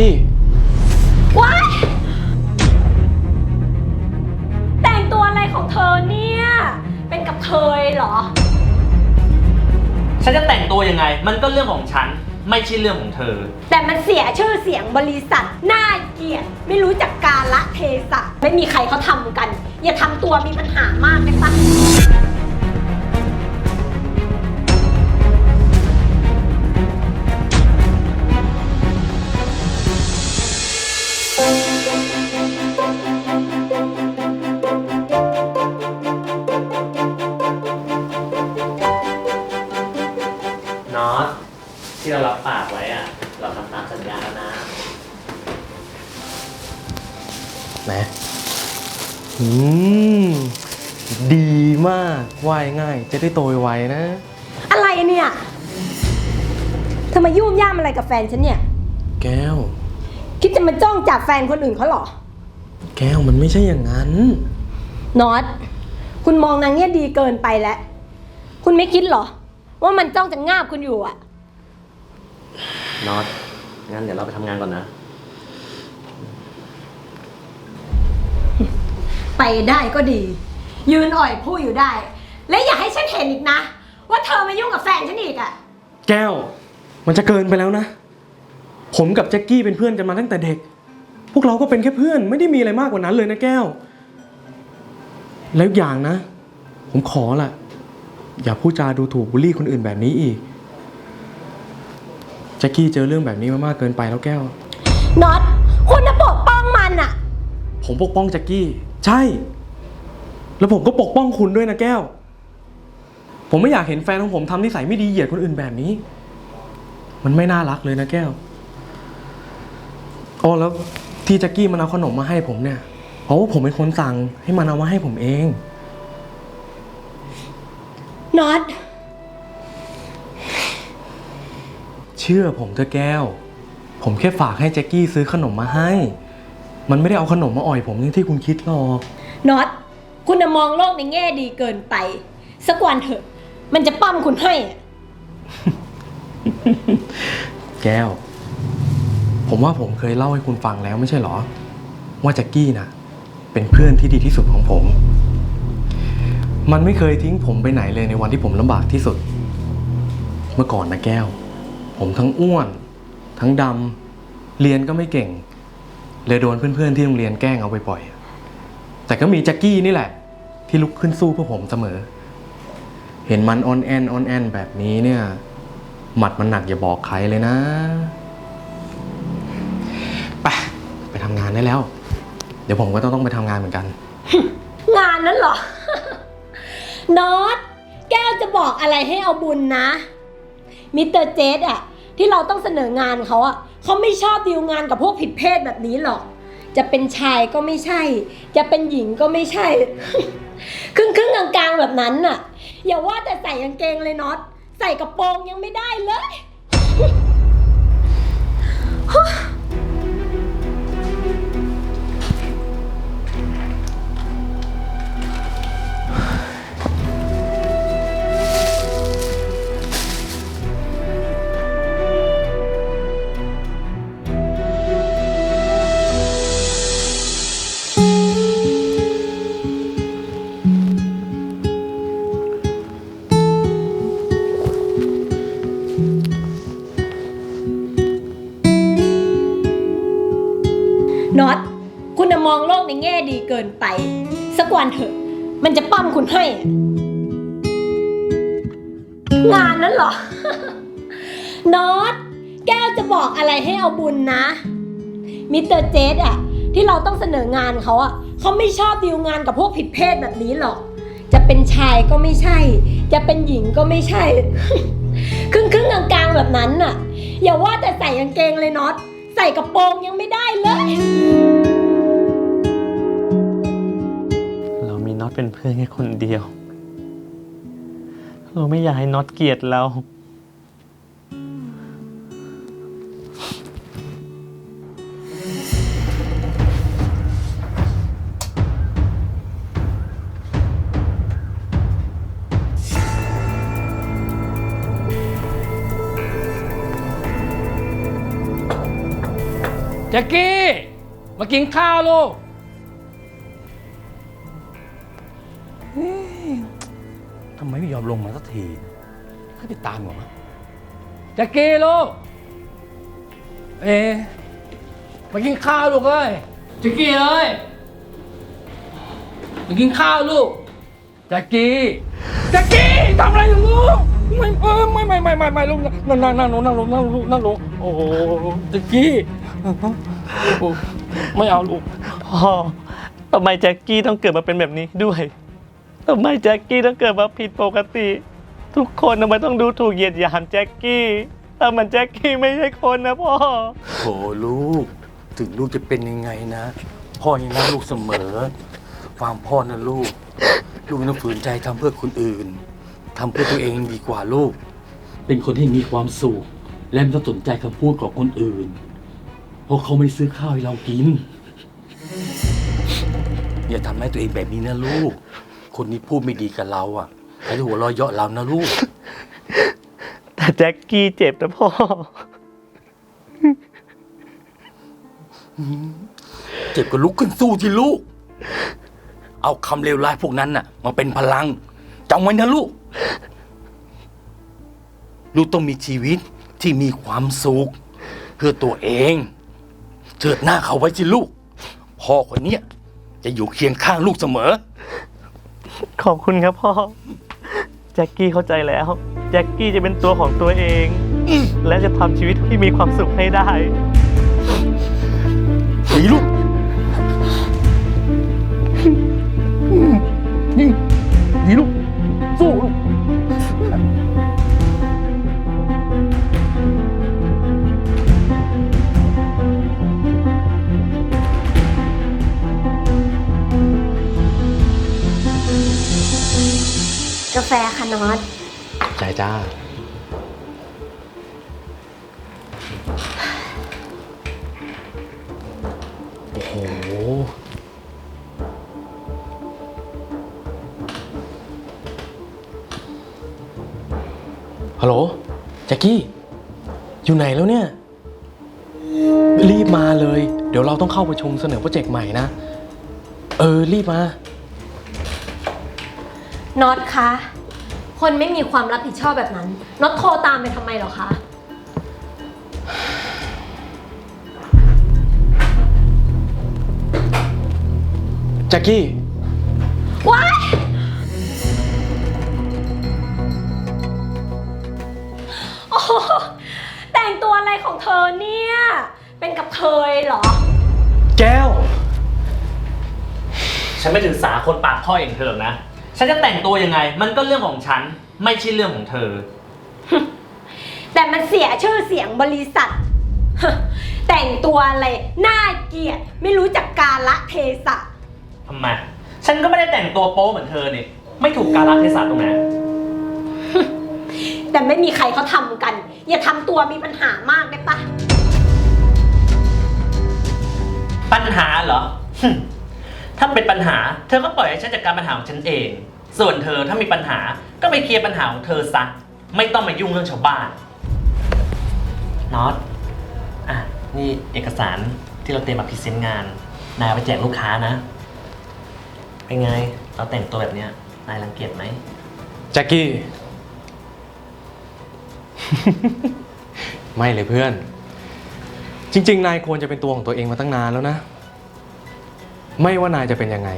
กี้ ว้ายแต่งตัวอะไรของเธอเนี่ย เป็นกับเธยเหรอ ฉันจะแต่งตัวยังไง มันก็เรื่องของฉัน ไม่ใช่เรื่องของเธอ แต่มันเสียชื่อเสียงบริษัทน่าเกลียดไม่รู้จักกาละเทศะไม่มีใครเขาทำกัน อย่าทำตัวมีปัญหามากได้ปะ ตามสัญญาแล้วนะแหมอืม ดีมากว่ายง่าย จะได้โตไวๆนะ อะไรเนี่ยเธอมายุ่งย่ามอะไรกับแฟนฉันเนี่ย แก้ว คิดจะมาจ้องจับแฟนคนอื่นเขาเหรอ แก้วมันไม่ใช่อย่างนั้น น็อต คุณมองนางเนี่ยดีเกินไปแล้ว คุณไม่คิดเหรอ ว่ามันจ้องจะงาบคุณอยู่อะนอต งั้นเดี๋ยวเราไปทำงานก่อนนะ ไปได้ก็ดี ยืนอ่อยผู้อยู่ได้ และอย่าให้ฉันเห็นอีกนะ ว่าเธอมายุ่งกับแฟนฉันอีกอะแก้ว มันจะเกินไปแล้วนะ ผมกับแจ็คกี้เป็นเพื่อนกันมาตั้งแต่เด็ก พวกเราก็เป็นแค่เพื่อนไม่ได้มีอะไรมากกว่านั้นเลยนะแก้ว แล้วอย่างนะ ผมขอละอย่าพูดจาดูถูกบูลลี่คนอื่นแบบนี้อีก แจ็คกี้เจอเรื่องแบบนี้มามากเกินไปแล้วแก้ว น็อตคุณจะปกป้องมันอะผมปกป้องแจ็คกี้ ใช่ แล้วผมก็ปกป้องคุณด้วยนะแก้ว ผมไม่อยากเห็นแฟนของผมทำนิสัยไม่ดีเหยียดคนอื่นแบบนี้ มันไม่น่ารักเลยนะแก้วอ๋อแล้วที่แจ็คกี้มันเอาขนมมาให้ผมเนี่ยเพราะว่าผมเป็นคนสั่งให้มันเอามาให้ผมเอง น็อต เชื่อผมเถอะแก้ว ผมแค่ฝากให้แจ็คกี้ซื้อขนมมาให้ มันไม่ได้เอาขนมมาอ่อยผมอย่างที่คุณคิดหรอก น็อต คุณน่ะมองโลกในแง่ดีเกินไป สักวันเถอะ มันจะปั้มคุณให้อะแก้ว ผมว่าผมเคยเล่าให้คุณฟังแล้วไม่ใช่เหรอ ว่าแจ็คกี้นะเป็นเพื่อนที่ดีที่สุดของผม มันไม่เคยทิ้งผมไปไหนเลยในวันที่ผมลำบากที่สุด เมื่อก่อนนะแก้ว ผมทั้งอ้วน ทั้งดำเรียนก็ไม่เก่ง เลยโดนเพื่อนๆที่โรงเรียนแกล้งเอาไปปล่อยๆแต่ก็มีแจ็คกี้นี่แหละ ที่ลุกขึ้นสู้เพื่อผมเสมอ เห็นมันออนแอนออนแอนแบบนี้เนี่ย หมัดมันหนักอย่าบอกใครเลยนะไปไปทำงานได้แล้ว เดี๋ยวผมก็ต้องต้องไปทำงานเหมือนกัน งานนั้นเหรอ น็อต แก้วจะบอกอะไรให้เอาบุญนะ มิสเตอร์เจสอะ ที่เราต้องเสนองานเขาอะเขาไม่ชอบดีลงานกับพวกผิดเพศแบบนี้หรอก จะเป็นชายก็ไม่ใช่ จะเป็นหญิงก็ไม่ใช่ ครึ่งครึ่งกลางๆแบบนั้นน่ะ อย่าว่าแต่ใส่กางเกงเลยน็อตใส่กระโปรงยังไม่ได้เลย น็อตคุณน่ะมองโลกในแง่ดีเกินไป สักวันเถอะ มันจะปั้มคุณให้อะงานนั้นเหรอ น็อตแก้วจะบอกอะไรให้เอาบุญนะ มิสเตอร์เจสอะที่เราต้องเสนองานเขาอะเขาไม่ชอบดีลงานกับพวกผิดเพศแบบนี้หรอก จะเป็นชายก็ไม่ใช่ จะเป็นหญิงก็ไม่ใช่ ครึ่งครึ่งกลางๆแบบนั้นน่ะ อย่าว่าแต่ใส่กางเกงเลยน็อต ส่กระโปรงยังไม่ได้เลย เรามีน็อตเป็นเพื่อนแค่คนเดียว เราไม่อยากให้น็อตเกลียดเรา แจ็คกี้ มากินข้าวลูกเฮ้ยทำไมไม่ยอมลงมาสักทีให้ไปตามเหรอแจ็คกี้ลูก เอ๊ะมากินข้าวลูกเอ้ยแจ็คกี้เอ้ยมากินข้าวลูกแจ็คกี้แจ็คกี้ทำอะไรอยู่ลูกไม่เออไม่ไม่ไม่ไม่ไม่ลูกนั่งนั่งนั่งลงนั่งลงนั่งลงนั่งลงโอ้โหแจ็คกี้ โอ้ไม่เอาลูกพ่อทำไมแจ็คกี้ต้องเกิดมาเป็นแบบนี้ด้วยทำไมแจ็คกี้ต้องเกิดมาผิดปกติ ทุกคนทำไมต้องดูถูกเหยียดหยามแจ็คกี้แต่มันแจ็คกี้ไม่ใช่คนนะพ่อโถลูก ถึงลูกจะเป็นยังไงนะ พ่อยังรักลูกเสมอฟังพ่อนะลูก ลูกไม่ต้องฝืนใจทำเพื่อคนอื่นทำเพื่อตัวเองดีกว่าลูก เป็นคนที่มีความสุขและไม่ต้องสนใจคำพูดของคนอื่นเพ ราะเขาไม่ได้ซื้อข้าวให้เรากิน อย่าทำให้ตัวเองแบบนี้นะลูก คนนี้พูดไม่ดีกับเราอะเขาจะหัวเราะเยาะเรานะลูก แต่แจ็คกี้เจ็บนะพ่อ เจ็บก็ลุกขึ้นสู้ที่ลูก เอาคำเลวร้ายพวกนั้นน่ะ มาเป็นพลังจำไว้นะลูก ลูกต้องมีชีวิตที่มีความสุขเพื่อตัวเอง เชิดหน้าเขาไว้สิลูก พ่อคนเนี้ยจะอยู่เคียงข้างลูกเสมอ ขอบคุณครับพ่อ แจ็คกี้เข้าใจแล้ว แจ็คกี้จะเป็นตัวของตัวเอง และจะทำชีวิตที่มีความสุขให้ได้ ดีลูก โอ้โห ฮัลโหลแจ็คกี้ อยู่ไหนแล้วเนี่ย รีบมาเลย เดี๋ยวเราต้องเข้าประชุมเสนอโปรเจกต์ใหม่นะ เออ รีบมา น็อตคะ คนไม่มีความรับผิดชอบแบบนั้น น็อตโทรตามไปทำไมเหรอคะ แจ็คกี้ว้ายโอ้โหแต่งตัวอะไรของเธอเนี่ย เป็นกับเธอเหรอ แก้ว ฉันไม่ถือสาคนปากพ่ออย่างเธอหรอกนะ ฉันจะแต่งตัวยังไง มันก็เรื่องของฉัน ไม่ใช่เรื่องของเธอ แต่มันเสียชื่อเสียงบริษัท แต่งตัวอะไรน่าเกลียด ไม่รู้จักกาละเทศะ ทำไม ฉันก็ไม่ได้แต่งตัวโป๊เหมือนเธอนี่ ไม่ถูกกาลเทศะตรงไหน แต่ไม่มีใครเขาทำกัน อย่าทำตัวมีปัญหามากได้ปะปัญหาเหรอถ้าเป็นปัญหา เธอก็ปล่อยให้ฉันจัดการปัญหาของฉันเอง ส่วนเธอถ้ามีปัญหาก็ไปเคลียร์ปัญหาของเธอซะ ไม่ต้องมายุ่งเรื่องชาวบ้าน น็อต อะ นี่เอกสารที่เราเตรียมมาพรีเซนต์งาน นายเอาไปแจกลูกค้านะ เป็นไง เราแต่งตัวแบบเนี้ย นายรังเกียจไหม แจ็คกี้ ไม่เลยเพื่อน จริง ๆ นายควรจะเป็นตัวของตัวเองมาตั้งนานแล้วนะ ไม่ว่านายจะเป็นยังไง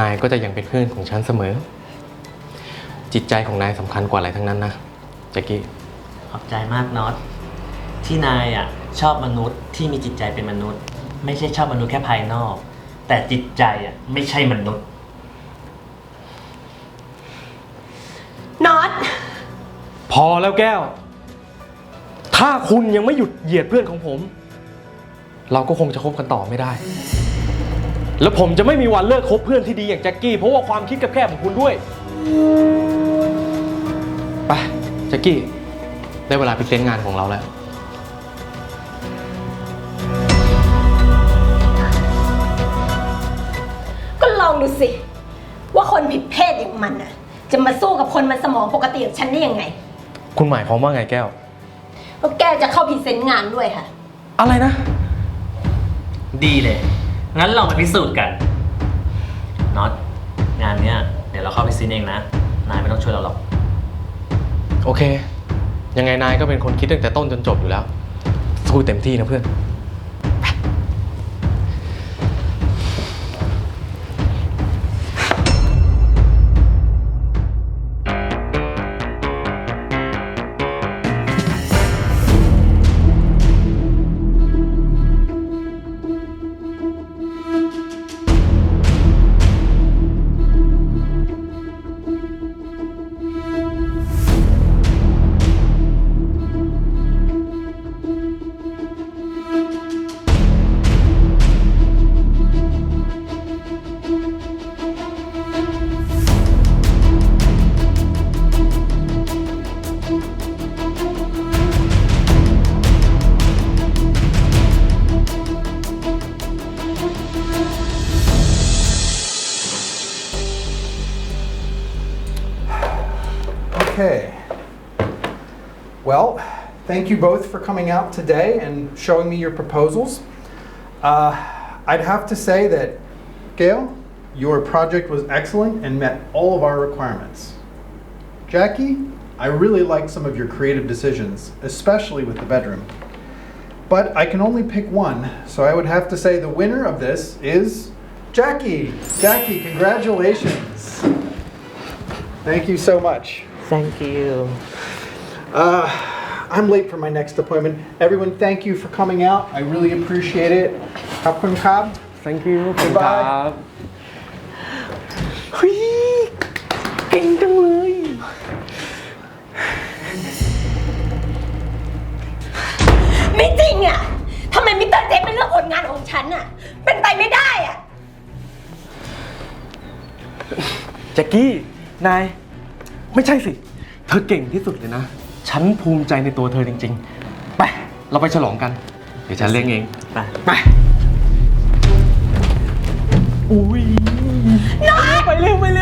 นายก็จะยังเป็นเพื่อนของฉันเสมอ จิตใจของนายสำคัญกว่าอะไรทั้งนั้นนะแจ็คกี้ ขอบใจมากน็อต ที่นายอะชอบมนุษย์ที่มีจิตใจเป็นมนุษย์ ไม่ใช่ชอบมนุษย์แค่ภายนอก แต่จิตใจอะไม่ใช่มนุษย์ น็อต พอแล้วแก้ว ถ้าคุณยังไม่หยุดเหยียดเพื่อนของผม เราก็คงจะคบกันต่อไม่ได้ แล้วผมจะไม่มีวันเลิกคบเพื่อนที่ดีอย่างแจ็คกี้ เพราะว่าความคิดกับแคบๆของคุณด้วย ไปแจ็คกี้ ได้เวลาพรีเซนต์งานของเราแล้ว มันน่ะ จะมาสู้กับคนมันสมองปกติอย่างฉันได้ยังไงคุณหมายความว่าไงแก้ว ก็แก้วจะเข้าพรีเซนต์งานด้วยค่ะ อะไรนะ ดีเลย งั้นเรามาพิสูจน์กัน น็อต งานเนี้ย เดี๋ยวเราเข้าไปซินเองนะ นายไม่ต้องช่วยเราหรอก โอเค ยังไงนายก็เป็นคนคิดตั้งแต่ต้นจนจบอยู่แล้ว สู้เต็มที่นะเพื่อน thank you both for coming out today and showing me your proposals. Uh, I'd have to say that, Gail, your project was excellent and met all of our requirements. Jackie, I really liked some of your creative decisions, especially with the bedroom. But I can only pick one, so I would have to say the winner of this is Jackie. Jackie, congratulations. Thank you so much. thank you Uh, I'm late for my next appointment. Everyone, thank you for coming out. I really appreciate it. Popcorn Cobb. thank you ขอบคุณคบ๊ายบายรับ เฮ้ยเก่งจังเลย ไม่จริงอะทำไมมิสเตอร์เจสเป็นเรื่องผลงานของฉันอะเป็นไปไม่ได้อะแจ็กกี้ นาย ไม่ใช่สิ เธอเก่งที่สุดเลยนะ ฉันภูมิใจในตัวเธอจริง ๆ ไป เราไปฉลองกัน เดี๋ยวฉันเลี้ยงเอง ไป ไป อุ้ย ไปเร็วไปเร็ว